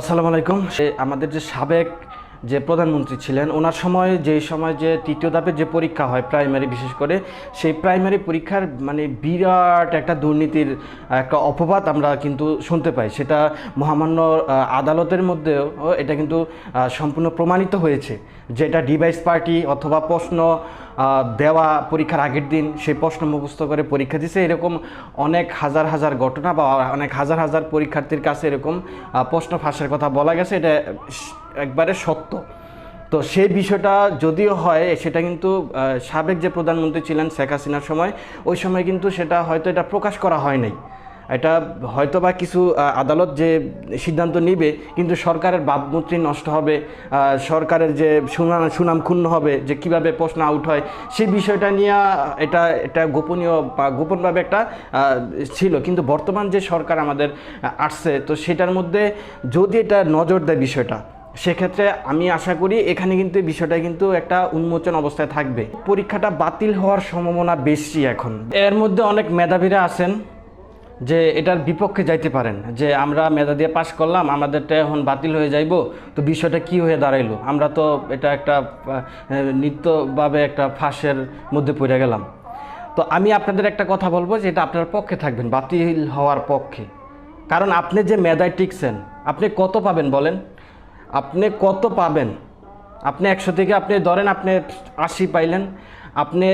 আসসালামু আলাইকুম। সে আমাদের যে সাবেক যে প্রধানমন্ত্রী ছিলেন, ওনার সময় যে সময় যে তৃতীয় ধাপের যে পরীক্ষা হয় প্রাইমারি, বিশেষ করে, সেই প্রাইমারি পরীক্ষার মানে বিরাট একটা দুর্নীতির একটা অপবাদ আমরা কিন্তু শুনতে পাই। সেটা মহামান্য আদালতের মধ্যেও এটা কিন্তু সম্পূর্ণ প্রমাণিত হয়েছে। যেটা ডিভাইস পার্টি অথবা প্রশ্ন দেওয়া পরীক্ষার আগের দিন সেই প্রশ্ন মুখস্থ করে পরীক্ষা দিছে। এরকম অনেক হাজার হাজার ঘটনা বা অনেক হাজার হাজার পরীক্ষার্থীর কাছে এরকম প্রশ্ন ফাঁসের কথা বলা গেছে। এটা একবারে সত্য। তো সেই বিষয়টা যদিও হয়, সেটা কিন্তু সাবেক যে প্রধানমন্ত্রী ছিলেন শেখ হাসিনার সময়, ওই সময় কিন্তু সেটা হয়তো এটা প্রকাশ করা হয় নাই। এটা হয়তো বা কিছু আদালত যে সিদ্ধান্ত নিবে, কিন্তু সরকারের ভাবমূর্তি নষ্ট হবে সরকারের যে সুনাম সুনাম ক্ষুণ্ণ হবে, যে কীভাবে প্রশ্ন আউট হয় সেই বিষয়টা নিয়ে এটা এটা গোপনীয় বা গোপনভাবে একটা ছিল। কিন্তু বর্তমান যে সরকার আমাদের আসছে, তো সেটার মধ্যে যদি এটা নজর দেয় বিষয়টা, সেক্ষেত্রে আমি আশা করি এখানে কিন্তু বিষয়টা কিন্তু একটা উন্মোচন অবস্থায় থাকবে। পরীক্ষাটা বাতিল হওয়ার সম্ভাবনা বেশি এখন। এর মধ্যে অনেক মেধাবীরা আছেন যে এটার বিপক্ষে যাইতে পারেন, যে আমরা মেধা দিয়ে পাশ করলাম, আমাদেরটা এখন বাতিল হয়ে যাইব, তো বিষয়টা কি হয়ে দাঁড়াইলো? আমরা তো এটা একটা নিত্যভাবে একটা ফাঁসের মধ্যে পড়ে গেলাম। তো আমি আপনাদের একটা কথা বলব যে এটা আপনার পক্ষে থাকবেন, বাতিল হওয়ার পক্ষে। কারণ আপনি যে মেধায় টিকছেন, আপনি কত পাবেন বলেন? আপনি কত পাবেন? আপনি একশো থেকে আপনি ধরেন আপনি আশি পাইলেন, আপনি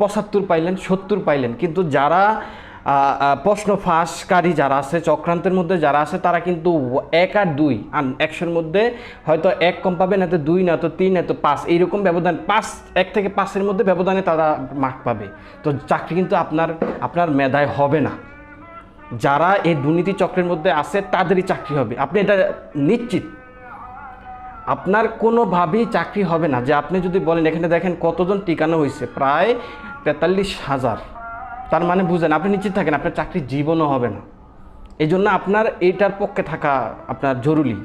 পঁচাত্তর পাইলেন, সত্তর পাইলেন, কিন্তু যারা প্রশ্ন ফাঁসকারী যারা আছে, চক্রান্তের মধ্যে যারা আছে, তারা কিন্তু এক আর দুই একশোর মধ্যে হয়তো এক কম পাবে, না তো দুই, না তো তিন, না তো পাঁচ, এইরকম ব্যবধান, পাঁচ, এক থেকে পাঁচের মধ্যে ব্যবধানে তারা মার্ক পাবে। তো চাকরি কিন্তু আপনার আপনার মেধায় হবে না। যারা এই দুর্নীতি চক্রের মধ্যে আছে, তাদেরই চাকরি হবে। আপনি এটা নিশ্চিত? আপনার কোনোভাবেই চাকরি হবে না। যে আপনি যদি বলেন, এখানে দেখেন কতজন টিকানো হয়েছে প্রায় তেতাল্লিশ হাজার। তার মানে বুঝেন, আপনি নিশ্চিত থাকেন আপনার চাকরি জীবনও হবে না। এই জন্য আপনার এইটার পক্ষে থাকা আপনার জরুরি।